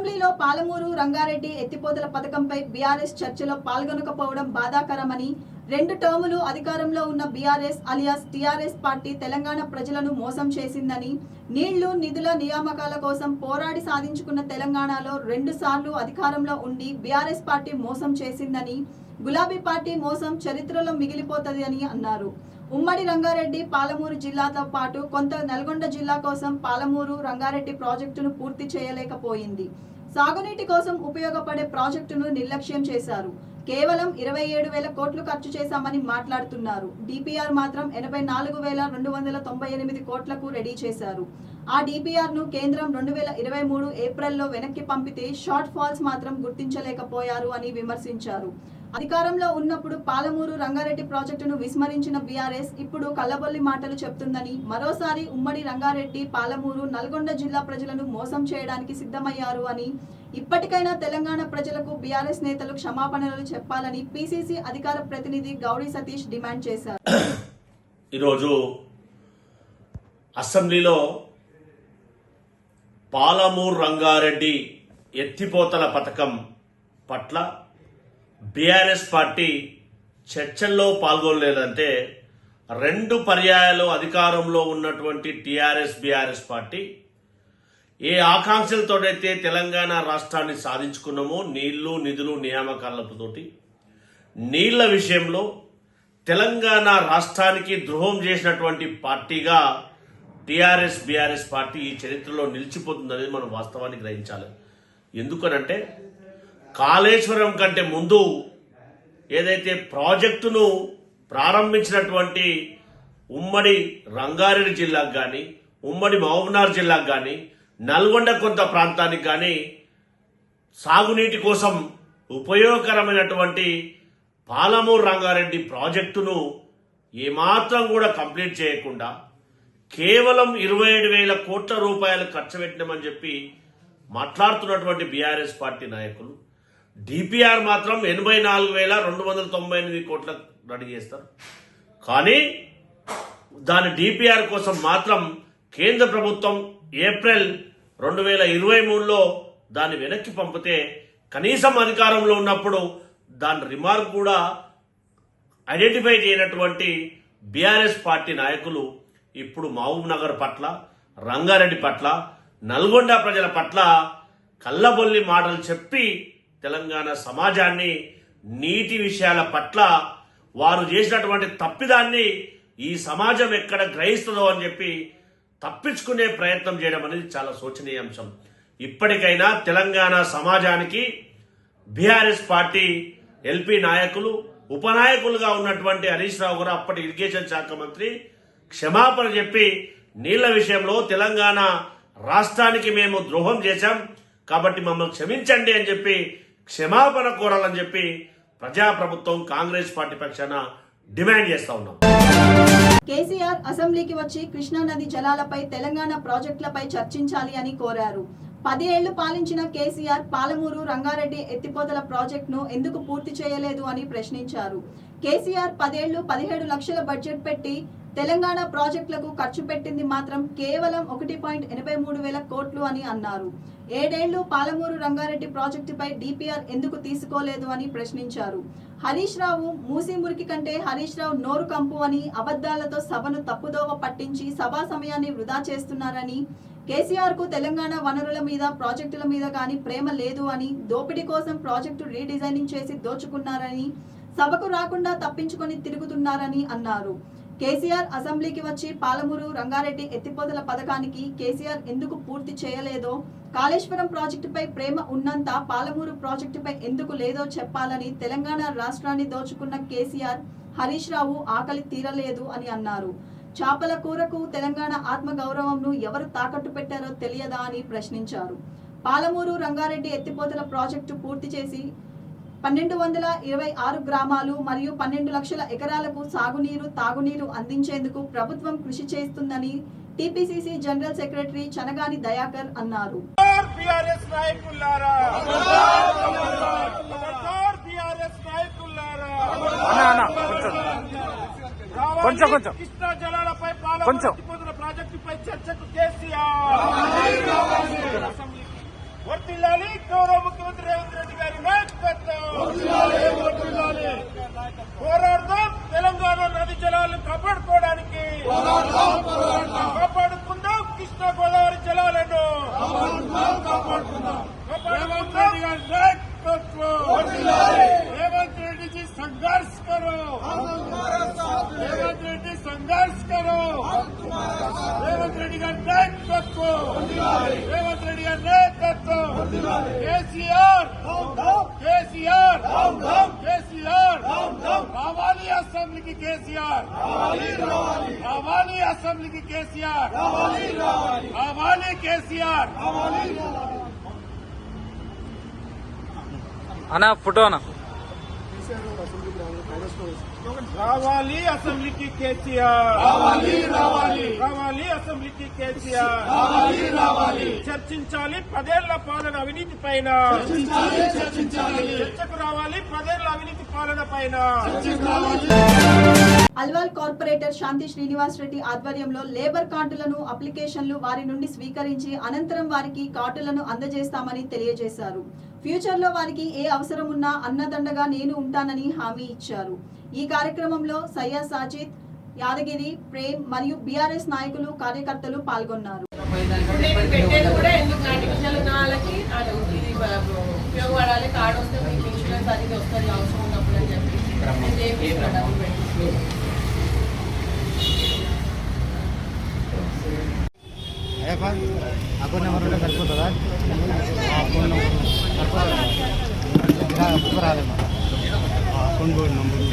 అసెంబ్లీలో పాలమూరు రంగారెడ్డి ఎత్తిపోతల పథకంపై బీఆర్ఎస్ చర్చలో పాల్గొనకపోవడం బాధాకరమని రెండు టర్ములు అధికారంలో ఉన్న BRS alias TRS party Telangana ప్రజలను మోసం చేసిందని నీళ్ళు నిధుల నియామకాల కోసం పోరాడి సాధించుకున్న తెలంగాణలో రెండు సార్లు అధికారంలో ఉండి బీఆర్ఎస్ పార్టీ మోసం చేసిందని గులాబీ పార్టీ మోసం చరిత్రలో మిగిలిపోతుంది అని అన్నారు. ఉమ్మడి రంగారెడ్డి పాలమూరు జిల్లాతో పాటు కొంత నల్గొండ జిల్లా కోసం పాలమూరు రంగారెడ్డి ప్రాజెక్టును పూర్తి చేయలేకపోయింది. సాగునీటి కోసం ఉపయోగపడే ప్రాజెక్టును నిర్లక్ష్యం చేశారు. కేవలం ఇరవై ఏడు వేల కోట్లు ఖర్చు చేశామని మాట్లాడుతున్నారు. డిపిఆర్ మాత్రం ఎనభై నాలుగు వేల రెండు వందల తొంభై ఎనిమిది కోట్లకు రెడీ చేశారు. ఆ డిపిఆర్ను కేంద్రం రెండు వేల ఇరవై మూడు ఏప్రిల్లో వెనక్కి పంపితే షార్ట్ ఫాల్స్ మాత్రం గుర్తించలేకపోయారు అని విమర్శించారు. అధికారంలో ఉన్నప్పుడు పాలమూరు రంగారెడ్డి ప్రాజెక్టును విస్మరించిన బీఆర్ఎస్ ఇప్పుడు కల్లబొల్లి మాటలు చెప్తుందని మరోసారి ఉమ్మడి రంగారెడ్డి పాలమూరు నల్గొండ జిల్లా ప్రజలను మోసం చేయడానికి సిద్ధమయ్యారు అని ఇప్పటికైనా తెలంగాణ ప్రజలకు బీఆర్ఎస్ నేతలు క్షమాపణలు చెప్పాలని పీసీసీ అధికార ప్రతినిధి గౌరీ సతీష్ డిమాండ్ చేశారు. ఈరోజు అసెంబ్లీలో పాలమూరు రంగారెడ్డి ఎత్తిపోతల పథకం పట్ల బీఆర్ఎస్ పార్టీ చర్చల్లో పాల్గొనలేదంటే రెండు పర్యాయాలు అధికారంలో ఉన్నటువంటి టీఆర్ఎస్ బీఆర్ఎస్ పార్టీ ఏ ఆకాంక్షలతోటైతే తెలంగాణ రాష్ట్రాన్ని సాధించుకున్నామో నీళ్ళు నిధులు నియామకాలతోటి. నీళ్ళ విషయంలో తెలంగాణ రాష్ట్రానికి ద్రోహం చేసినటువంటి పార్టీగా టీఆర్ఎస్ బీఆర్ఎస్ పార్టీ ఈ చరిత్రలో నిలిచిపోతుందనేది మనం వాస్తవాన్ని గ్రహించాలి. ఎందుకనంటే కాళేశ్వరం కంటే ముందు ఏదైతే ప్రాజెక్టును ప్రారంభించినటువంటి ఉమ్మడి రంగారెడ్డి జిల్లాకు కానీ ఉమ్మడి మహబూబ్నగర్ జిల్లాకు కానీ నల్గొండ కొంత ప్రాంతానికి కానీ సాగునీటి కోసం ఉపయోగకరమైనటువంటి పాలమూరు రంగారెడ్డి ప్రాజెక్టును ఏమాత్రం కూడా కంప్లీట్ చేయకుండా కేవలం ఇరవై ఏడు వేల కోట్ల రూపాయలు ఖర్చు పెట్టినామని చెప్పి మాట్లాడుతున్నటువంటి బీఆర్ఎస్ పార్టీ నాయకులు. డిపిఆర్ మాత్రం ఎనభై నాలుగు వేల రెండు వందల తొంభై ఎనిమిది కోట్ల రెడీ చేస్తారు. కానీ దాని డిపిఆర్ కోసం మాత్రం కేంద్ర ప్రభుత్వం ఏప్రిల్ రెండు వేల ఇరవై మూడులో దాన్ని వెనక్కి పంపితే కనీసం అధికారంలో ఉన్నప్పుడు దాని రిమార్క్ కూడా ఐడెంటిఫై చేయనటువంటి బీఆర్ఎస్ పార్టీ నాయకులు ఇప్పుడు మహబూబ్ నగర్ పట్ల రంగారెడ్డి పట్ల నల్గొండ ప్రజల పట్ల కళ్ళబొల్లి మాటలు చెప్పి తెలంగాణ సమాజాన్ని నీటి విషయాల పట్ల వారు చేసినటువంటి తప్పిదాన్ని ఈ సమాజం ఎక్కడ గ్రహిస్తుందో అని చెప్పి తప్పించుకునే ప్రయత్నం చేయడం అనేది చాలా శోచనీయ అంశం ఇప్పటికైనా తెలంగాణ సమాజానికి బీఆర్ఎస్ పార్టీ ఎల్పీ నాయకులు ఉపనాయకులుగా ఉన్నటువంటి హరీష్ రావు గారు అప్పటి ఇరిగేషన్ శాఖ మంత్రి క్షమాపణ చెప్పి నీళ్ళ విషయంలో తెలంగాణ రాష్ట్రానికి మేము ద్రోహం చేశాం కాబట్టి మమ్మల్ని క్షమించండి అని చెప్పి క్షమాపణ కోరాలని చెప్పి ప్రజాప్రభుత్వం కాంగ్రెస్ పార్టీ పక్షాన డిమాండ్ చేస్తా ఉన్నాం. కేసీఆర్ అసెంబ్లీకి వచ్చి కృష్ణా నది జలాలపై తెలంగాణ ప్రాజెక్టులపై చర్చించాలి అని కోరారు. పది ఏళ్ళు పాలించిన కేసీఆర్ పాలమూరు రంగారెడ్డి ఎత్తిపోతల ప్రాజెక్టును ఎందుకు పూర్తి చేయలేదు అని ప్రశ్నించారు. కేసీఆర్ పదేళ్ళు పదిహేడు లక్షల బడ్జెట్ పెట్టి తెలంగాణ ప్రాజెక్టులకు ఖర్చు పెట్టింది మాత్రం కేవలం ఒకటి పాయింట్ ఎనభై మూడు వేల కోట్లు అని అన్నారు. ఏడేళ్ళు పాలమూరు రంగారెడ్డి ప్రాజెక్టుపై డిపిఆర్ ఎందుకు తీసుకోలేదు అని ప్రశ్నించారు. హరీష్ రావు మూసీమురికి కంటే హరీష్ రావు నోరు కంపు అని అబద్ధాలతో సభను తప్పుదోవ పట్టించి సభా సమయాన్ని వృధా చేస్తున్నారని కేసీఆర్కు తెలంగాణ వనరుల మీద ప్రాజెక్టుల మీద కానీ ప్రేమ లేదు అని దోపిడీ కోసం ప్రాజెక్టు రీడిజైనింగ్ చేసి దోచుకున్నారని సభకు రాకుండా తప్పించుకొని తిరుగుతున్నారని అన్నారు. కేసీఆర్ అసెంబ్లీకి వచ్చి పాలమూరు రంగారెడ్డి ఎత్తిపోతల పథకానికి కేసీఆర్ ఎందుకు పూర్తి చేయలేదో కాళేశ్వరం ప్రాజెక్టుపై ప్రేమ ఉన్నంత పాలమూరు ప్రాజెక్టుపై ఎందుకు లేదో చెప్పాలని తెలంగాణ రాష్ట్రాన్ని దోచుకున్న కేసీఆర్ హరీష్ రావు ఆకలి తీరలేదు అని అన్నారు. చేపల కూరకు తెలంగాణ ఆత్మగౌరవంను ఎవరు తాకట్టు పెట్టారో తెలియదా అని ప్రశ్నించారు. పాలమూరు రంగారెడ్డి ఎత్తిపోతల ప్రాజెక్టు పూర్తి చేసి పన్నెండు వందల ఇరవై ఆరు గ్రామాలు మరియు పన్నెండు లక్షల ఎకరాలకు సాగునీరు తాగునీరు అందించేందుకు ప్రభుత్వం కృషి చేస్తుందని TPCC general secretary Chanagani Dayakar అన్నారు. కొంచెం, కొంచెం. కృష్ణా జలాలపై కొంచెం. పాలన ప్రాజెక్టుపై చర్చకు కేసీఆర్. అసెంబ్లీకి వర్తి వర్తిల్లాలి గౌరవ ముఖ్యమంత్రి రేవంత్ రెడ్డి గారి నాయకత్వం. పోరాడదాం తెలంగాణ నది జలాలను కాపాడుకోవడానికి. కాపాడుకుందాం కృష్ణ గోదావరి జలాలను రేవంత్ రెడ్డి గారి నాయకత్వం రేవంత్ రెడ్డిజీ సంఘర్ష్ కరో రేవంత్ రెడ్డి సంఘర్ష్ కరో రేవంత్ రెడ్డి గారి నాయకత్వం రేవంత్ రెడ్డి గారి నాయకత్వం కేసీఆర్ కేసీఆర్ కేసీఆర్ రావాలి అసెంబ్లీకి కేసీఆర్ రావాలి అసెంబ్లీకి కేసీఆర్ రావాలి కేసీఆర్ అన్న ఫోటో అన్న. రావాలి అసెంబ్లీకి కేసీఆర్ రావాలి రావాలి రావాలి అసెంబ్లీకి కేసీఆర్ రావాలి రావాలి చర్చించాలి పదేళ్ళ పాలన అవినీతి పైన. చర్చించాలి చర్చకు రావాలి పదేళ్ళ అవినీతి పాలన పైన. అల్వాల్ కార్పొరేటర్ శాంతి శ్రీనివాస్ రెడ్డి ఆధ్వర్యంలో లేబర్ కార్డులను అప్లికేషన్లు వారి నుండి స్వీకరించి అనంతరం వారికి కార్డులను అందజేస్తామని తెలియజేశారు. ఫ్యూచర్లో వారికి ఏ అవసరం ఉన్నా అన్నదండగా నేను ఉంటానని హామీ ఇచ్చారు. ఈ కార్యక్రమంలో సయ్యద్ సాజిద్ యాదగిరి ప్రేమ్ మరియు బీఆర్ఎస్ నాయకులు కార్యకర్తలు పాల్గొన్నారు. ఉపయోగపడాలి కార్డు వస్తే మీకు ఇన్సూరెన్స్ అనేది వస్తుంది అవసరం ఉన్నప్పుడు అని చెప్పి నేను చేయించుకున్నా డబ్బులు పెట్టి అకౌంట్ నెంబర్ ఉంటే సరిపోతుందా అకౌంట్ నెంబర్ సరిపోతుందా అకౌంట్ నెంబర్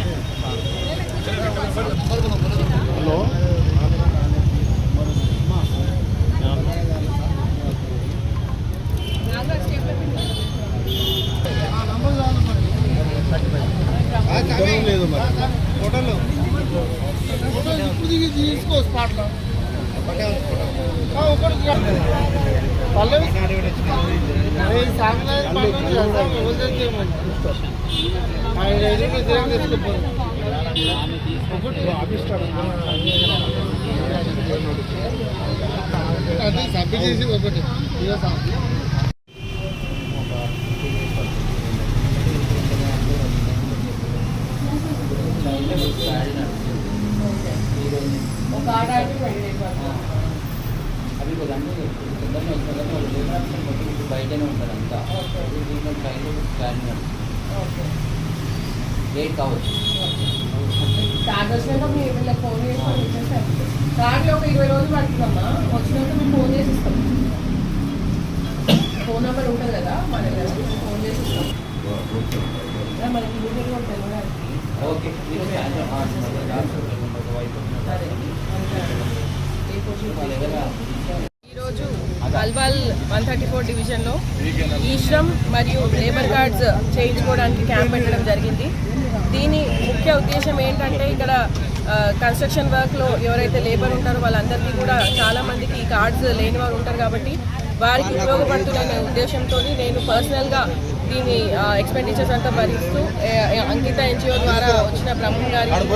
హలో లేదు మరి హోటల్లో ఫోటోలు ఇప్పుడు అది సబ్మిట్ చేసి ఒకటి ఒక వాళ్ళు లేబర్ మొత్తం బయటనే ఉంటారు అంతా దీంట్లో ట్రైన్లో స్కానింగ్ ఓకే. లేట్ కావచ్చు? వచ్చినాక మీరు వీళ్ళకి ఫోన్ చేసుకొని ఇచ్చేసారు కార్డులో ఒక ఇరవై రోజులు పడుతుందమ్మా. వచ్చినాక మేము ఫోన్ చేసి ఇస్తాం. ఫోన్ నెంబర్ ఉంటుంది కదా మన దగ్గర ఫోన్ చేసి ఇస్తాం. మనకి ఇమీడియట్గా ఉంటుంది. ఓకే. ఏ క్వశ్చన్ వాళ్ళ అల్వాల్ వన్ థర్టీ ఫోర్ డివిజన్లో ఈ శ్రమ్ మరియు లేబర్ కార్డ్స్ చేయించుకోవడానికి క్యాంప్ పెట్టడం జరిగింది. దీని ముఖ్య ఉద్దేశం ఏంటంటే ఇక్కడ కన్స్ట్రక్షన్ వర్క్లో ఎవరైతే లేబర్ ఉంటారో వాళ్ళందరికీ కూడా చాలామందికి ఈ కార్డ్స్ లేని వారు ఉంటారు కాబట్టి వారికి ఉపయోగపడుతుందనే ఉద్దేశంతో నేను పర్సనల్గా దీని ఎక్స్పెండిచర్స్ అంతా భరిస్తూ అంకిత ఎన్జిఓ ద్వారా వచ్చిన బ్రహ్మం గారి help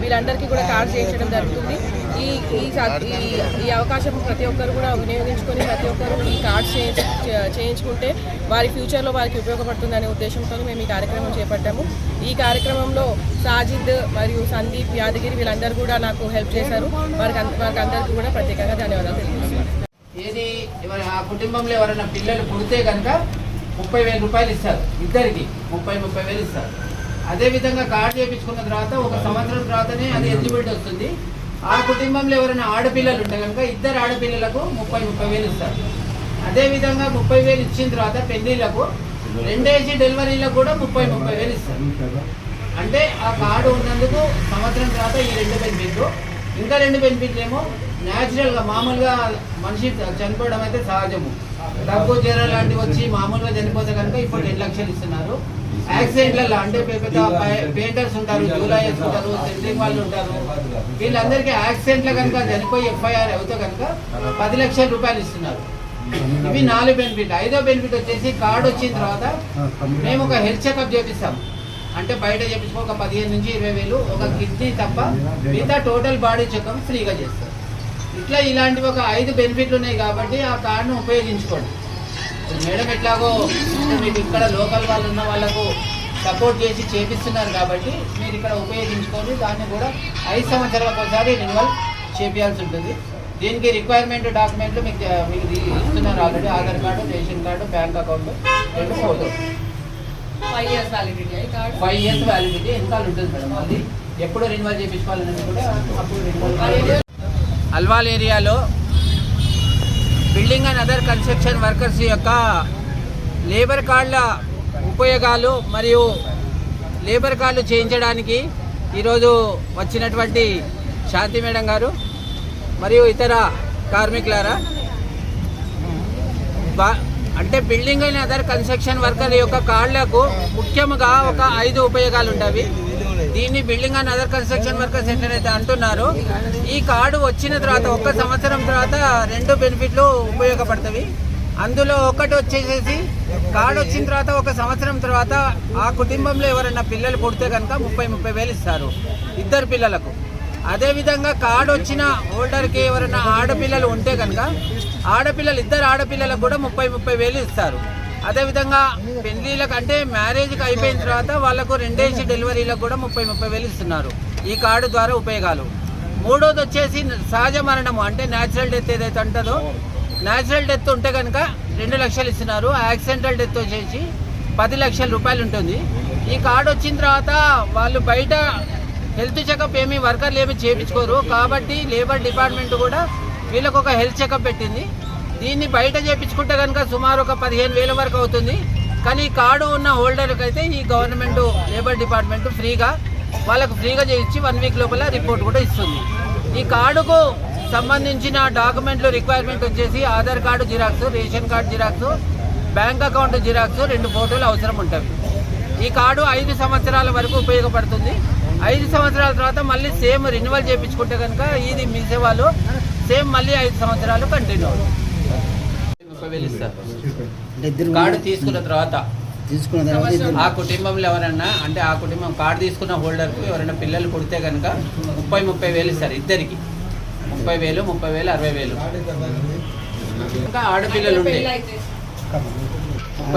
వీళ్ళందరికీ కూడా కార్డ్ చేయించడం జరుగుతుంది. ఈ ఈ అవకాశం ప్రతి ఒక్కరు కూడా వినియోగించుకొని ప్రతి ఒక్కరు ఈ కార్డ్స్ చే- చేయించుకుంటే వారి ఫ్యూచర్లో వారికి ఉపయోగపడుతుందనే ఉద్దేశంతో మేము ఈ కార్యక్రమం చేపట్టాము. ఈ కార్యక్రమంలో సాజిద్ మరియు సందీప్ యాదగిరి వీళ్ళందరూ కూడా నాకు హెల్ప్ చేశారు. వారికి వారికి అందరికీ కూడా ప్రత్యేకంగా ధన్యవాదాలు తెలియజేస్తున్నాను. ఏది? ఆ కుటుంబంలో ఎవరైనా పిల్లలు పుడితే కనుక ముప్పై వేల రూపాయలు ఇస్తారు. ఇద్దరికి ముప్పై ముప్పై వేలు ఇస్తారు. అదే విధంగా కార్డు చేయించుకున్న తర్వాత ఒక సంవత్సరం తర్వాతనే అది ఎలిజిబిలిటీ వస్తుంది. ఆ కుటుంబంలో ఎవరైనా ఆడపిల్లలు ఉంటే కనుక ఇద్దరు ఆడపిల్లలకు ముప్పై ముప్పై వేలు ఇస్తారు. అదేవిధంగా ముప్పై వేలు ఇచ్చిన తర్వాత పెళ్ళిళ్ళకు రెండేసి డెలివరీలకు కూడా ముప్పై ముప్పై వేలు ఇస్తారు. అంటే ఆ కార్డు ఉన్నందుకు సంవత్సరం తర్వాత ఈ రెండు బెనిఫిట్లు ఇంకా రెండు బెనిఫిట్లు ఏమో మామూలుగా మనిషి చనిపోవడం అయితే సహజము. దగ్గు జ్వరం లాంటివి వచ్చి మామూలుగా చనిపోతే కనుక ఇప్పుడు రెండు లక్షలు ఇస్తున్నారు. యాక్సిడెంట్లలో అంటే పెద్ద పెయింటర్స్ ఉంటారు జూలాయర్స్ ఉంటారు సెంట్రింగ్ వాళ్ళు ఉంటారు. వీళ్ళందరికీ యాక్సిడెంట్లో కనుక చనిపోయి ఎఫ్ఐఆర్ అవుతే కనుక పది లక్షల రూపాయలు ఇస్తున్నారు. ఇవి నాలుగు బెనిఫిట్ ఐదో బెనిఫిట్ వచ్చేసి కార్డు వచ్చిన తర్వాత మేము ఒక హెల్త్ చెకప్ చేపిస్తాం. అంటే బయట చేపించుకో ఒక పదిహేను నుంచి ఇరవై వేలు ఒక కిడ్నీ తప్ప మిగతా టోటల్ బాడీ చెకప్ ఫ్రీగా చేస్తారు. ఇట్లా ఇలాంటివి ఒక ఐదు బెనిఫిట్లు ఉన్నాయి కాబట్టి ఆ కార్డును ఉపయోగించుకోండి. మేడం ఎట్లాగో మీకు ఇక్కడ లోకల్ వాళ్ళు ఉన్న వాళ్ళకు సపోర్ట్ చేసి చేపిస్తున్నారు కాబట్టి మీరు ఇక్కడ ఉపయోగించుకొని దాన్ని కూడా ఐదు సంవత్సరాలకు ఒకసారి రెన్యువల్ చేపించాల్సి ఉంటుంది. దీనికి రిక్వైర్మెంట్ డాక్యుమెంట్లు మీకు మీకు ఇస్తున్నారు already Aadhaar card ration card bank account రెండు photo. Five years validity five years validity ఎన్నిసార్లు ఉంటుంది మేడం అది? ఎప్పుడు రెన్యువల్ చేయించుకోవాలనేది కూడా అప్పుడు రెన్యువల్ అల్వాల్ ఏరియాలో building and other construction workers యొక్క లేబర్ కార్డుల ఉపయోగాలు మరియు లేబర్ కార్డులు చేయించడానికి ఈరోజు వచ్చినటువంటి శాంతి మేడం గారు మరియు ఇతర కార్మికులారా బా అంటే building and other construction worker యొక్క కార్డులకు ముఖ్యంగా ఒక ఐదు ఉపయోగాలు ఉంటాయి. దీన్ని building and other construction workers అయితే అంటున్నారు ఈ కార్డు వచ్చిన తర్వాత ఒక్క సంవత్సరం తర్వాత రెండు బెనిఫిట్లు ఉపయోగపడతాయి అందులో ఒకటి వచ్చేసేసి కార్డు వచ్చిన తర్వాత ఒక సంవత్సరం తర్వాత ఆ కుటుంబంలో ఎవరైనా పిల్లలు పుడితే కనుక ముప్పై ముప్పై వేలు ఇస్తారు ఇద్దరు పిల్లలకు. అదేవిధంగా కార్డు వచ్చిన హోల్డర్కి ఎవరైనా ఆడపిల్లలు ఉంటే కనుక ఆడపిల్లలు ఇద్దరు ఆడపిల్లలకు కూడా ముప్పై ముప్పై వేలు ఇస్తారు. అదేవిధంగా పెళ్ళిళ్ళకి అంటే మ్యారేజ్కి అయిపోయిన తర్వాత వాళ్ళకు రెండేసి డెలివరీలకు కూడా ముప్పై ముప్పై వేలు ఇస్తున్నారు. ఈ కార్డు ద్వారా ఉపయోగాలు. మూడోది వచ్చేసి సహజ మరణము అంటే న్యాచురల్ డెత్ ఏదైతే ఉంటుందో న్యాచురల్ డెత్ ఉంటే కనుక రెండు లక్షలు ఇస్తున్నారు. యాక్సిడెంటల్ డెత్ వచ్చేసి పది లక్షల రూపాయలు ఉంటుంది. ఈ కార్డు వచ్చిన తర్వాత వాళ్ళు బయట హెల్త్ చెకప్ ఏమి వర్కర్లు ఏమి చేయించుకోరు. కాబట్టి లేబర్ డిపార్ట్మెంట్ కూడా వీళ్ళకు ఒక హెల్త్ చెకప్ పెట్టింది. దీన్ని బయట చేయించుకుంటే కనుక సుమారు ఒక పదిహేను వేల వరకు అవుతుంది. కానీ ఈ కార్డు ఉన్న హోల్డర్కి అయితే ఈ గవర్నమెంట్ లేబర్ డిపార్ట్మెంట్ ఫ్రీగా వాళ్ళకు ఫ్రీగా చేయించి వన్ వీక్ లోపల రిపోర్ట్ కూడా ఇస్తుంది. ఈ కార్డుకు సంబంధించిన డాక్యుమెంట్లు రిక్వైర్మెంట్ వచ్చేసి Aadhaar card xerox ration card xerox bank account xerox రెండు ఫోటోలు అవసరం ఉంటుంది ఈ కార్డు ఐదు సంవత్సరాల వరకు ఉపయోగపడుతుంది. ఐదు సంవత్సరాల తర్వాత మళ్ళీ సేమ్ రెన్యువల్ చేయించుకుంటే కనుక ఇది మిగిసే వాళ్ళు సేమ్ మళ్ళీ ఐదు సంవత్సరాలు కంటిన్యూ ముప్పై వేలు ఇస్తారు కార్డు తీసుకున్న తర్వాత తీసుకున్న తర్వాత ఆ కుటుంబంలో ఎవరన్నా అంటే ఆ కుటుంబం కార్డు తీసుకున్న హోల్డర్కు ఎవరైనా పిల్లలు పుడితే కనుక ముప్పై ముప్పై వేలు ఇస్తారు ఇద్దరికి ముప్పై వేలు ముప్పై వేలు అరవై వేలు ఇంకా ఆడపిల్లలు ముప్పై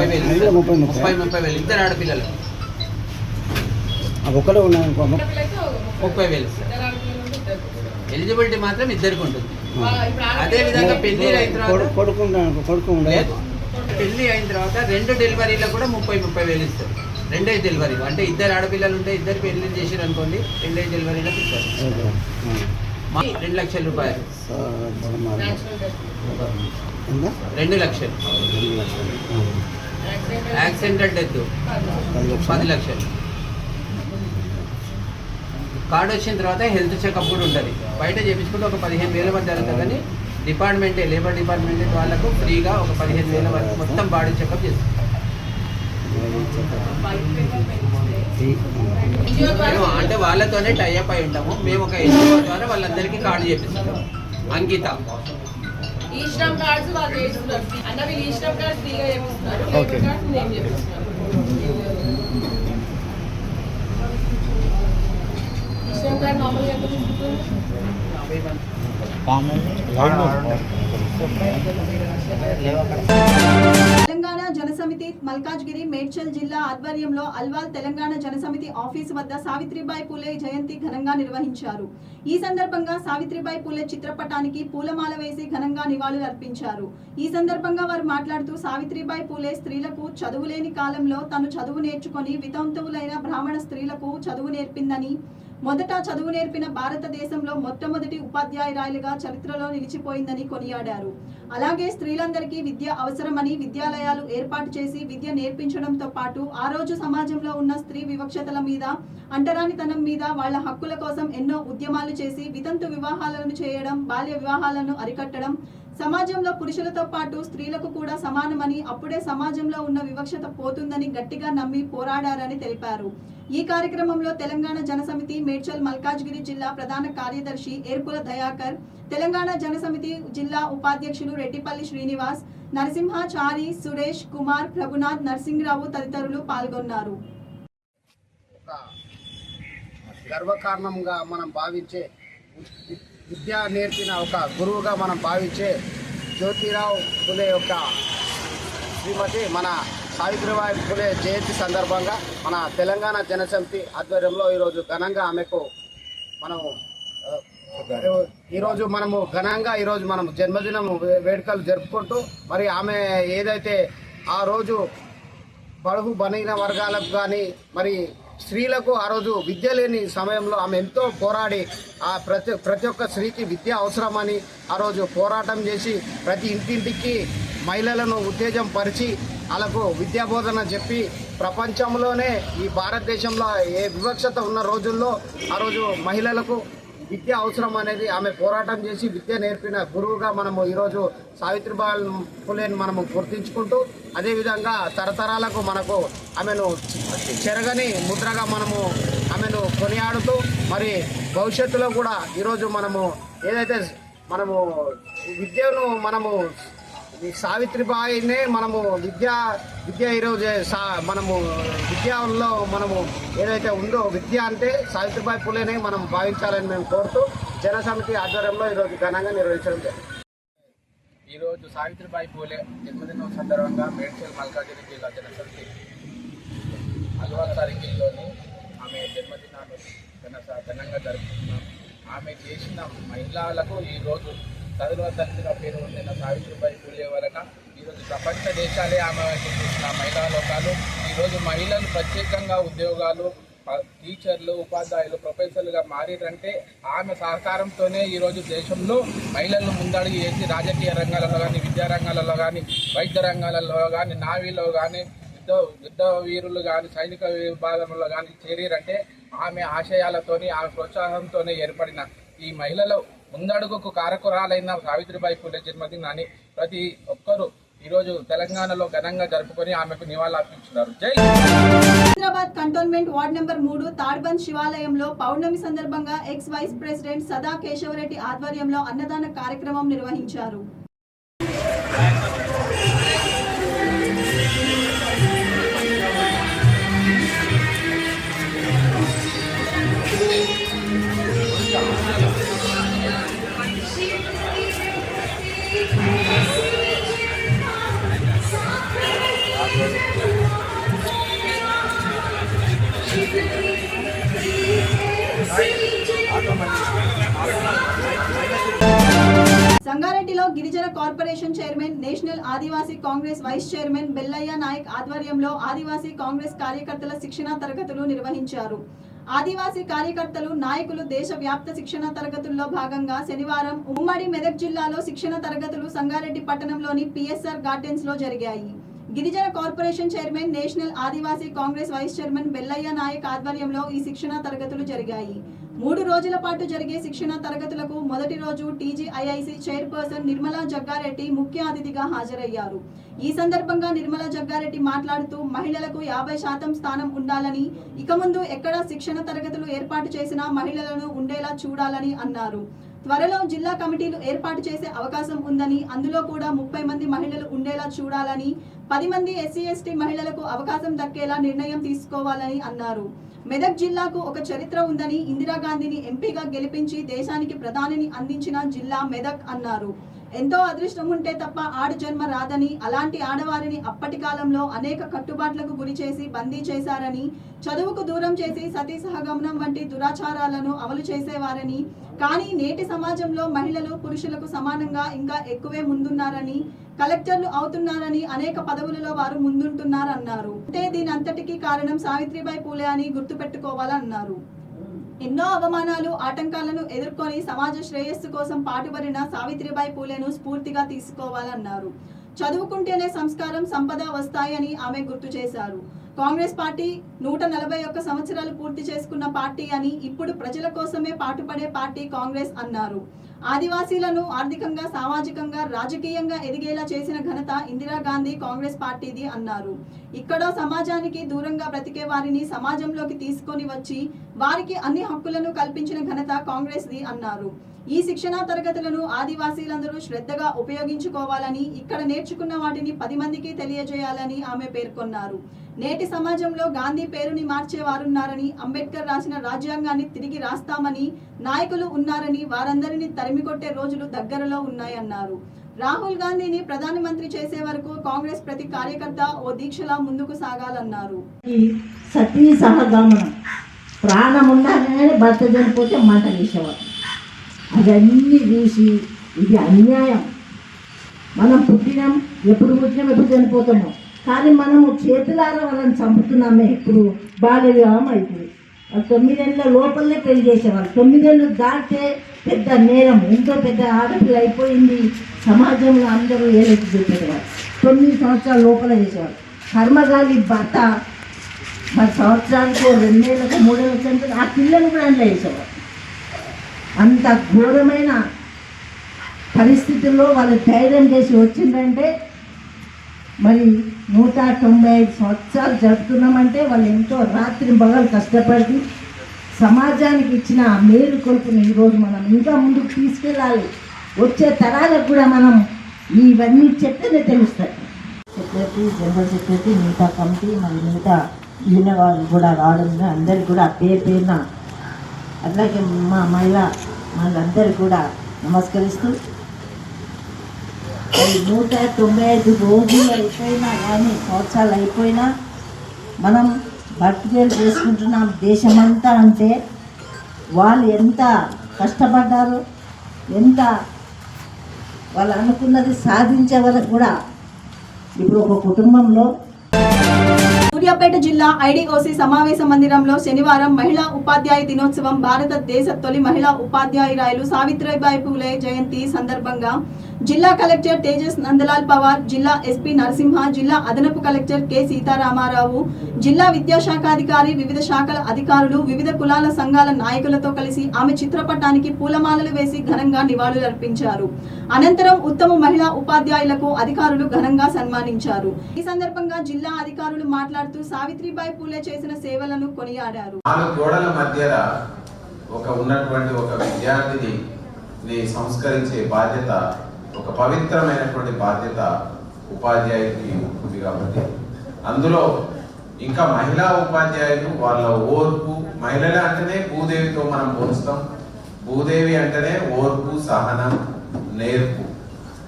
వేలు. ముప్పై ముప్పై. వేలు ఇద్దరు ఆడపిల్లలు ముప్పై వేలు. ఎలిజిబిలిటీ మాత్రం ఇద్దరికి ఉంటుంది అదే విధంగా పెళ్ళి అయిన తర్వాత కొడుకు పెళ్ళి అయిన తర్వాత రెండు డెలివరీలకు కూడా ముప్పై ముప్పై వేలు ఇస్తారు. రెండే డెలివరీలు. అంటే ఇద్దరు ఆడపిల్లలు ఉంటే ఇద్దరు పెళ్ళి చేసారు అనుకోండి రెండే డెలివరీలకు ఇస్తారు. రెండు లక్షల రూపాయలు? రెండు లక్షలు. Accidental death. పది లక్షలు. కార్డు వచ్చిన తర్వాత హెల్త్ చెకప్ కూడా ఉంటుంది. బయట చేపించుకుంటే ఒక పదిహేను వేల మధ్య జరుగుతుంది కానీ డిపార్ట్మెంటే లేబర్ డిపార్ట్మెంట్ వాళ్ళకు ఫ్రీగా ఒక పదిహేను వేల వరకు మొత్తం బాడీ చెకప్ మేము అంటే వాళ్ళతోనే టైఅప్ అయి ఉంటాము. మేము ఒక ఎన్జిఓ ద్వారా వాళ్ళందరికీ కార్డు చేపిస్తాము అంకిత. ఈ శ్రమ్ కార్డ్స్ వాళ్ళు చేస్తున్నారు. అన్న వీళ్ళు ఈ శ్రమ్ కార్డ్స్ ఫ్రీగా చేపిస్తున్నారు. కార్డ్స్ నేను చేపిస్తున్నాను ఈ శ్రమ్ కార్డ్ నార్మల్గా ఎంత తీసుకుంటారు తెలంగాణ జనసమితి మల్కాజ్గిరి మేడ్చల్ జిల్లా ఆధ్వర్యంలో అల్వాల్ తెలంగాణ జనసమితి ఆఫీసు వద్ద సావిత్రిబాయి పూలే జయంతి ఘనంగా నిర్వహించారు. ఈ సందర్భంగా సావిత్రిబాయి పూలే చిత్రపటానికి పూలమాల వేసి ఘనంగా నివాళులు అర్పించారు. ఈ సందర్భంగా వారు మాట్లాడుతూ సావిత్రిబాయి పూలే స్త్రీలకు చదువులేని కాలంలో తను చదువు నేర్చుకొని వితంతువులైన బ్రాహ్మణ స్త్రీలకు చదువు నేర్పిందని మొదట చదువు నేర్పిన భారతదేశంలో మొట్టమొదటి ఉపాధ్యాయురాలిగా చరిత్రలో నిలిచిపోయిందని కొనియాడారు. అలాగే స్త్రీలందరికీ విద్య అవసరమని విద్యాలయాలు ఏర్పాటు చేసి విద్య నేర్పించడంతో పాటు ఆ రోజు సమాజంలో ఉన్న స్త్రీ వివక్షతల మీద అంటరానితనం మీద వాళ్ళ హక్కుల కోసం ఎన్నో ఉద్యమాలు చేసి వితంతు వివాహాలను చేయడం బాల్య వివాహాలను అరికట్టడం సమాజంలో పురుషులతో పాటు స్త్రీలకు కూడా సమానమని అప్పుడే సమాజంలో ఉన్న వివక్షత పోతుందని గట్టిగా నమ్మి పోరాడారని తెలిపారు. ఈ కార్యక్రమంలో తెలంగాణ జనసమితి మేడ్చల్ మల్కాజ్గిరి జిల్లా ప్రధాన కార్యదర్శి ఏర్పుల దయాకర్ తెలంగాణ జనసమితి జిల్లా ఉపాధ్యక్షులు రెడ్డిపల్లి శ్రీనివాస్ నరసింహాచారి సురేష్ కుమార్ ప్రభునాథ్ నర్సింగ్రావు తదితరులు పాల్గొన్నారు. గర్వకారణంగా మనం భావించే విద్య నేర్పిన ఒక గురువుగా మనం భావించే జ్యోతిరావు పులే యొక్క శ్రీమతి మన సావిత్రిబాయి పులే జయంతి సందర్భంగా మన తెలంగాణ జనసమితి ఆధ్వర్యంలో ఈరోజు ఘనంగా ఆమెకు మనము ఈరోజు మనము ఘనంగా ఈరోజు మనం జన్మదినం వేడుకలు జరుపుకుంటూ మరి ఆమె ఏదైతే ఆ రోజు బడుగు బలహీన వర్గాలకు కానీ మరి స్త్రీలకు ఆ రోజు విద్య లేని సమయంలో ఆమె ఎంతో పోరాడి ఆ ప్రతి ప్రతి ఒక్క స్త్రీకి విద్య అవసరమని ఆ రోజు పోరాటం చేసి ప్రతి ఇంటింటికి మహిళలను ఉత్తేజం పరిచి వాళ్ళకు విద్యాబోధన చెప్పి ప్రపంచంలోనే ఈ భారతదేశంలో ఏ వివక్షత ఉన్న రోజుల్లో ఆ రోజు మహిళలకు విద్య అవసరం అనేది ఆమె పోరాటం చేసి విద్య నేర్పిన గురువుగా మనము ఈరోజు సావిత్రిబాయి ఫులేని మనము గుర్తించుకుంటూ అదేవిధంగా తరతరాలకు మనకు ఆమెను చెరగని ముద్రగా మనము ఆమెను కొనియాడుతూ మరి భవిష్యత్తులో కూడా ఈరోజు మనము ఏదైతే మనము విద్యను మనము ఈ సావిత్రిబాయినే మనము విద్య విద్య ఈరోజు సా మనము విద్యలో మనము ఏదైతే ఉందో విద్య అంటే సావిత్రిబాయి పులేనే మనం భావించాలని మేము కోరుతూ జనసమితి ఆధ్వర్యంలో ఈరోజు ఘనంగా నిర్వహించడం జరిగింది. ఈరోజు సావిత్రిబాయి పూలే జన్మదినం సందర్భంగా మేడ్చల్ మల్కాజిరి జిల్లా జనసమితి అల్వాల్ సర్కిల్లోని ఆమె జన్మదినాన్ని ఘన ఘనంగా జరుపుకుంటున్నాం. ఆమె చేసిన మహిళలకు ఈరోజు చదువుతంత్రిగా పేరు పొందిన సావిత్రిబాయి పూలే వలన ఈరోజు ప్రపంచ దేశాలే ఆమె చూసిన మహిళా లోకాలు. ఈరోజు మహిళలు ప్రత్యేకంగా ఉద్యోగాలు టీచర్లు ఉపాధ్యాయులు ప్రొఫెసర్లుగా మారిరంటే ఆమె సహకారంతోనే ఈరోజు దేశంలో మహిళలను ముందడుగు వేసి రాజకీయ రంగాలలో కానీ విద్యా రంగాలలో కానీ వైద్య రంగాలలో కానీ నావీలో కానీ యుద్ధ యుద్ధ వీరులు కానీ సైనిక విభాగంలో కానీ చేరిరంటే ఆమె ఆశయాలతోని ఆమె ప్రోత్సాహంతోనే ఏర్పడిన ఈ మహిళలు ముందడుగుకు కారకురాలైన సావిత్రిబాయి పూలే జన్మదినాన్ని ప్రతి ఒక్కరూ ఈరోజు తెలంగాణలో ఘనంగా జరుపుకొని ఆమెకు నివాళులర్పించున్నారు జై హైదరాబాద్ కంటోన్మెంట్ వార్డ్ నెంబర్ మూడు తాడ్బంద్ శివాలయంలో పౌర్ణమి సందర్భంగా ఎక్స్ వైస్ ప్రెసిడెంట్ సదా కేశవరెడ్డి ఆధ్వర్యంలో అన్నదాన కార్యక్రమం నిర్వహించారు. సంగారెడ్డిలో గిరిజన corporation chairman national Adivasi Congress vice chairman Belliah Naik ఆధ్వర్యంలో ఆదివాసీ కాంగ్రెస్ కార్యకర్తల శిక్షణా తరగతులు నిర్వహించారు. ఆదివాసీ కార్యకర్తలు నాయకులు దేశవ్యాప్త శిక్షణ తరగతుల్లో భాగంగా శనివారం ఉమ్మడి మెదక్ జిల్లాలో శిక్షణ తరగతులు సంగారెడ్డి పట్టణంలోని పిఎస్ఆర్ గార్డెన్స్లో జరిగాయి. గిరిజన corporation chairman national Adivasi Congress vice chairman Belliah Naik ఆధ్వర్యంలో ఈ శిక్షణ తరగతులు జరిగాయి. మూడు రోజుల పాటు జరిగే శిక్షణ తరగతులకు మొదటి రోజు టీజీఐఐసి చైర్పర్సన్ నిర్మలా జగ్గారెడ్డి ముఖ్య అతిథిగా హాజరయ్యారు. ఈ సందర్భంగా నిర్మలా జగ్గారెడ్డి మాట్లాడుతూ మహిళలకు యాభై శాతం స్థానం ఉండాలని ఇక ముందు ఎక్కడ శిక్షణ తరగతులు ఏర్పాటు చేసినా మహిళలను ఉండేలా చూడాలని అన్నారు. త్వరలో జిల్లా కమిటీలు ఏర్పాటు చేసే అవకాశం ఉందని అందులో కూడా ముప్పై మంది మహిళలు ఉండేలా చూడాలని పది మంది ఎస్సీ ఎస్టీ మహిళలకు అవకాశం దక్కేలా నిర్ణయం తీసుకోవాలని అన్నారు. మెదక్ జిల్లాకు ఒక చరిత్ర ఉందని ఇందిరాగాంధీని ఎంపీగా గెలిపించి దేశానికి ప్రధానిని అందించిన జిల్లా మెదక్ అన్నారు. ఎంతో అదృష్టం ఉంటే తప్ప ఆడ జన్మ రాదని అలాంటి ఆడవారిని అప్పటి కాలంలో అనేక కట్టుబాట్లకు గురి చేసి బందీ చేశారని చదువుకు దూరం చేసి సతీ సహగమనం వంటి దురాచారాలను అమలు చేసేవారని కానీ నేటి సమాజంలో మహిళలు పురుషులకు సమానంగా ఇంకా ఎక్కువే ముందున్నారని కలెక్టర్లు అవుతున్నారని అనేక పదవులలో వారు ముందుంటున్నారన్నారు. అంటే దీని అంతటికీ కారణం సావిత్రిబాయి పూలే అని గుర్తుపెట్టుకోవాలన్నారు. ఎన్నో అవమానాలు ఆటంకాలను ఎదుర్కొని సమాజ శ్రేయస్సు కోసం పాటుపడిన సావిత్రిబాయి పూలేను స్ఫూర్తిగా తీసుకోవాలన్నారు. చదువుకుంటేనే సంస్కారం సంపద వస్తాయని ఆమె గుర్తు చేశారు. కాంగ్రెస్ పార్టీ నూట నలభై ఒక్క సంవత్సరాలు పూర్తి చేసుకున్న పార్టీ అని ఇప్పుడు ప్రజల కోసమే పాటుపడే పార్టీ కాంగ్రెస్ అన్నారు. ఆదివాసీలను ఆర్థికంగా సామాజికంగా రాజకీయంగా ఎదిగేలా చేసిన ఘనత ఇందిరాగాంధీ కాంగ్రెస్ పార్టీది అన్నారు. ఇక్కడో సమాజానికి దూరంగా బ్రతికే వారిని సమాజంలోకి తీసుకొని వచ్చి వారికి అన్ని హక్కులను కల్పించిన ఘనత కాంగ్రెస్ది అన్నారు. ఈ శిక్షణా తరగతులను ఆదివాసీలందరూ శ్రద్ధగా ఉపయోగించుకోవాలని ఇక్కడ నేర్చుకున్న వాటిని పది మందికి తెలియజేయాలని ఆమె పేర్కొన్నారు. నేటి సమాజంలో గాంధీ పేరుని మార్చేవారున్నారని అంబేద్కర్ రాసిన రాజ్యాంగాన్ని తిరిగి రాస్తామని నాయకులు ఉన్నారని వారందరినీ తరిమికొట్టే రోజులు దగ్గరలో ఉన్నాయన్నారు. రాహుల్ గాంధీని ప్రధానమంత్రి చేసే వరకు కాంగ్రెస్ ప్రతి కార్యకర్త ఓ దీక్షలా ముందుకు సాగాలన్నారు. సతీ సహగమనం. ప్రాణం ఉండగానే భర్త చనిపోతే మంట వేసేవారు అవన్నీ చూసి ఇది అన్యాయం. మనం పుట్టినాం ఎప్పుడు పుట్టినాం ఎప్పుడు చనిపోతాము. కానీ మనము చేతులారా వాళ్ళని చంపుతున్నామే. ఇప్పుడు బాల్య వివాహం అవుతుంది వాళ్ళు తొమ్మిదేళ్ళ లోపలనే పెళ్ళి చేసేవాళ్ళు తొమ్మిదేళ్ళు దాటితే పెద్ద నేరం ఎంతో పెద్ద ఆడపిల్ల అయిపోయింది. సమాజంలో అందరూ ఏలెత్తి చూపేవారు తొమ్మిది సంవత్సరాల లోపల చేసేవారు. కర్మగాలి భర్త మరి సంవత్సరానికి రెండేళ్ళకు మూడేళ్ళకు ఆ పిల్లలు కూడా అందులో చేసేవారు. అంత ఘోరమైన పరిస్థితుల్లో వాళ్ళు ధైర్యం చేసి వచ్చిందంటే మరి నూట తొంభై ఐదు సంవత్సరాలు జరుపుతున్నామంటే వాళ్ళు ఎంతో రాత్రి పగలు కష్టపడి సమాజానికి ఇచ్చిన ఆ మేలు కొలుపుని ఈరోజు మనం ఇంకా ముందుకు తీసుకెళ్ళాలి. వచ్చే తరాలకు కూడా మనం ఇవన్నీ చెప్తేనే తెలుస్తాయి. సెక్రటరీ జనరల్ సెక్రటరీ మిగతా కమిటీ మరి మిగతా ఈయన వాళ్ళు కూడా రావడం అందరికి కూడా పేరు పేరున అట్లాగే మా మహిళ వాళ్ళందరూ కూడా నమస్కరిస్తూ నూట తొంభై ఐదు రోజులు అయిపోయినా కానీ సంవత్సరాలు అయిపోయినా మనం బర్త్డేలు చేసుకుంటున్నాం దేశమంతా అంటే వాళ్ళు ఎంత కష్టపడ్డారు ఎంత వాళ్ళు అనుకున్నది సాధించే వరకు కూడా ఇప్పుడు ఒక కుటుంబంలో సూర్యాపేట జిల్లా ఐడిఓసి సమావేశ మందిరంలో శనివారం మహిళా ఉపాధ్యాయ దినోత్సవం భారతదేశ తొలి మహిళా ఉపాధ్యాయురాయలు సావిత్రిబాయి పూలే జయంతి సందర్భంగా జిల్లా కలెక్టర్ తేజస్ నందలాల్ పవార్ జిల్లా ఎస్పీ నరసింహ జిల్లా అదనపు కలెక్టర్ కె సీతారామారావు జిల్లా విద్యాశాఖాధికారి వివిధ శాఖల అధికారులు వివిధ కులాల సంఘాల నాయకులతో కలిసి ఆమె చిత్రపటానికి పూలమాలలు వేసి ఘనంగా నివాళులర్పించారు అనంతరం ఉత్తమ మహిళా ఉపాధ్యాయులకు అధికారులు ఘనంగా సన్మానించారు. ఈ సందర్భంగా జిల్లా అధికారులు మాట్లాడుతూ సావిత్రిబాయి పూలే చేసిన సేవలను కొనియాడారు. గోడల ఒక ఉన్నటువంటి ఒక విద్యార్థిని సంస్కరించే బాధ్యత ఒక పవిత్రమైనటువంటి బాధ్యత ఉపాధ్యాయుడికి ఉంది కాబట్టి అందులో ఇంకా మహిళా ఉపాధ్యాయులు వాళ్ళ ఓర్పు మహిళలు అంటేనే భూదేవితో మనం పోలుస్తాం. భూదేవి అంటేనే ఓర్పు సహనం నేర్పు.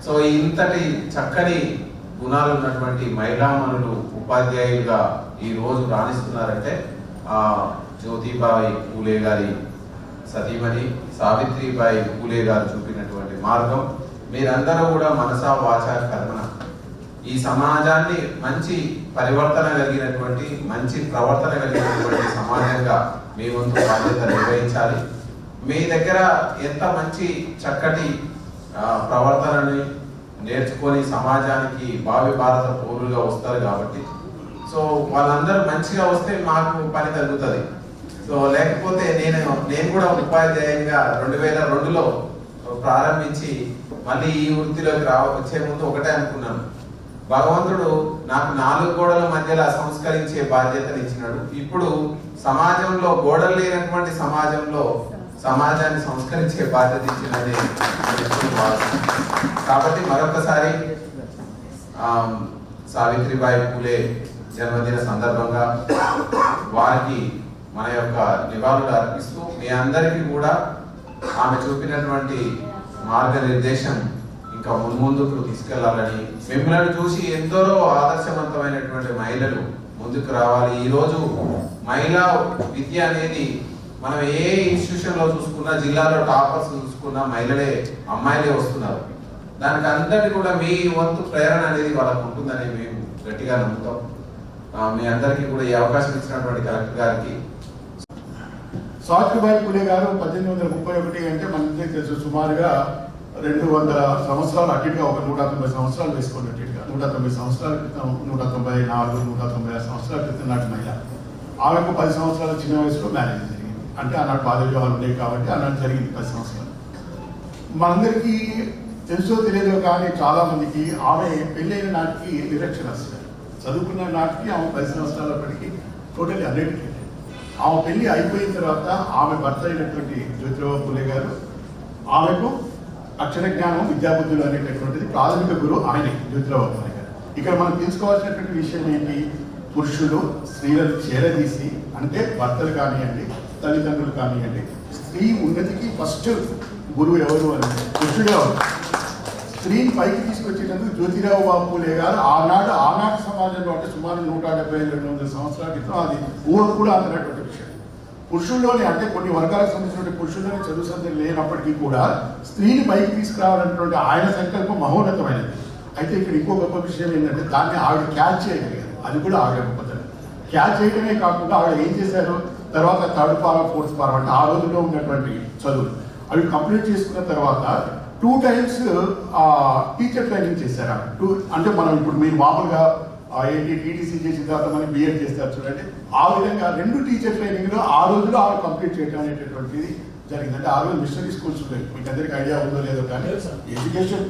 సో ఇంతటి చక్కని గుణాలు ఉన్నటువంటి మహిళామణులు ఉపాధ్యాయులుగా ఈ రోజు రాణిస్తున్నారంటే ఆ జ్యోతిబాయి పూలే గారి సతీమణి సావిత్రిబాయి పూలే గారు చూపినటువంటి మార్గం. మీరందరూ కూడా మనసా వాచ కర్మన ఈ సమాజాన్ని మంచి పరివర్తన కలిగినటువంటి మంచి ప్రవర్తన కలిగినటువంటి సమాజంగా మీ వంతు బాధ్యత నిర్వహించాలి. మీ దగ్గర ఎంత మంచి చక్కటి ప్రవర్తనని నేర్చుకొని సమాజానికి భావి భారత పౌరులుగా వస్తారు కాబట్టి. సో వాళ్ళందరూ మంచిగా వస్తే మాకు పని తగ్గుతుంది. సో లేకపోతే నేను నేను కూడా ఉపాధ్యాయంగా రెండు వేల రెండులో ప్రారంభించి మళ్ళీ ఈ వృత్తిలోకి రావ వచ్చే ముందు ఒకటే అనుకున్నాను. భగవంతుడు నాకు నాలుగు గోడల మధ్యలో సంస్కరించే బాధ్యతను ఇచ్చినాడు. ఇప్పుడు సమాజంలో గోడలు లేనటువంటి సమాజంలో సమాజాన్ని సంస్కరించే బాధ్యత ఇచ్చినది కాబట్టి మరొకసారి సావిత్రిబాయి పూలే జన్మదిన సందర్భంగా వారికి మన యొక్క నివాళులు అర్పిస్తూ మీ అందరికీ కూడా ఆమె చూపినటువంటి మార్గనిర్దేశం ఇంకా మున్ముందుకు తీసుకెళ్ళాలని మిమ్మల్ని చూసి ఎందరో ఆదర్శవంతమైనటువంటి మహిళలు ముందుకు రావాలి. ఈ రోజు మహిళా విద్య అనేది మనం ఏ ఇన్స్టిట్యూషన్లో చూసుకున్నా జిల్లాలో టాపర్స్ చూసుకున్నా మహిళలే అమ్మాయిలే వస్తున్నారు. దానికి అందరికీ కూడా మీ వంతు ప్రేరణ అనేది వాళ్ళకు ఉంటుందని మేము గట్టిగా నమ్ముతాం. మీ అందరికీ కూడా ఈ అవకాశం ఇచ్చినటువంటి కలెక్టర్ గారికి సావిత్రిబాయి పులే గారు పద్దెనిమిది వందల ముప్పై ఒకటి అంటే మనకి తెలుసు. సుమారుగా రెండు వందల సంవత్సరాలు అటుగా ఒక నూట తొంభై సంవత్సరాలు వేసుకోండి అటుగా నూట తొంభై సంవత్సరాల క్రితం నూట తొంభై నాలుగు నూట తొంభై ఆరు సంవత్సరాల క్రితం నాటి మహిళ. ఆమెకు పది సంవత్సరాల చిన్న వయసులో మ్యారేజ్ జరిగింది. అంటే ఆనాడు బాధ వివాహాలు ఉండేవి కాబట్టి ఆనాడు జరిగింది పది సంవత్సరాలు. మనందరికీ తెలుసో తెలియదో కానీ చాలా మందికి ఆమె పెళ్ళైన నాటికి నిరక్షరాస్య చదువుకున్న నాటికి ఆమె పది సంవత్సరాలప్పటికీ టోటల్లీ అన్నింటికి ఆమె పెళ్ళి అయిపోయిన తర్వాత ఆమె భర్త అయినటువంటి జ్యోతిరావు పులే గారు ఆమెకు అక్షర జ్ఞానం విద్యాబుద్ధులు అనేటటువంటిది ప్రాథమిక గురువు ఆయనే జ్యోతిరావు పులే గారు. ఇక్కడ మనం తెలుసుకోవాల్సినటువంటి విషయం ఏంటి? పురుషులు స్త్రీలను చేరదీసి అంటే భర్తలు కానివ్వండి తల్లిదండ్రులు కానివ్వండి స్త్రీ ఉన్నతికి ఫస్ట్ గురువు ఎవరు అంటే పురుషుడే అవుతారు. స్త్రీని పైకి తీసుకొచ్చేటందుకు జ్యోతిరావు బాబు పూలే గారు ఆనాడు ఆనాటి సమాజంలో అంటే సుమారు నూట డెబ్బై రెండు వందల సంవత్సరాల క్రితం అది ఊరు కూడా అందనటువంటి విషయం. పురుషుల్లోనే అంటే కొన్ని వర్గాలకు సంబంధించినటువంటి పురుషుల్లోనే చదువు సంధ్య లేనప్పటికీ కూడా స్త్రీని పైకి తీసుకురావాలన్నటువంటి ఆయన సంకల్పం మహోన్నతమైనది. అయితే ఇక్కడ ఇంకో గొప్ప విషయం ఏంటంటే దాన్ని ఆవిడ క్యాచ్ చేయగలిగారు. అది కూడా ఆవిడ గొప్పతనం. క్యాచ్ చేయడమే కాకుండా ఆవిడ ఏం చేశారు? తర్వాత థర్డ్ ఫారం ఫోర్త్ ఫారం అంటే ఆ రోజుల్లో ఉన్నటువంటి చదువులు. అవి కంప్లీట్ చేసుకున్న తర్వాత టూ టైమ్స్ టీచర్ ట్రైనింగ్ చేశారు. టూ అంటే మనం ఇప్పుడు మీరు మామూలుగా ఏంటి టీటీసీ చేసిన తర్వాత మనం బిఎడ్ చేస్తారు చూడండి. ఆ విధంగా రెండు టీచర్ ట్రైనింగ్లో ఆ రోజులో ఆవిడ కంప్లీట్ చేయడం అనేటటువంటిది జరిగింది. అంటే ఆ రోజు మిషనరీ స్కూల్స్ ఉన్నాయి. మీకు అందరికి ఐడియా ఉందో లేదో కానీ ఎడ్యుకేషన్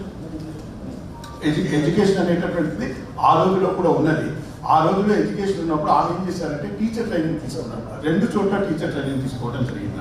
ఎడ్యు- ఎడ్యుకేషన్ అనేటటువంటిది ఆ రోజులో కూడా ఉన్నది. ఆ రోజుల్లో ఎడ్యుకేషన్ ఉన్నప్పుడు ఆమె ఏం చేశారంటే టీచర్ ట్రైనింగ్ తీసుకున్నారు. రెండు చోట్ల టీచర్ ట్రైనింగ్ తీసుకోవడం జరిగింది.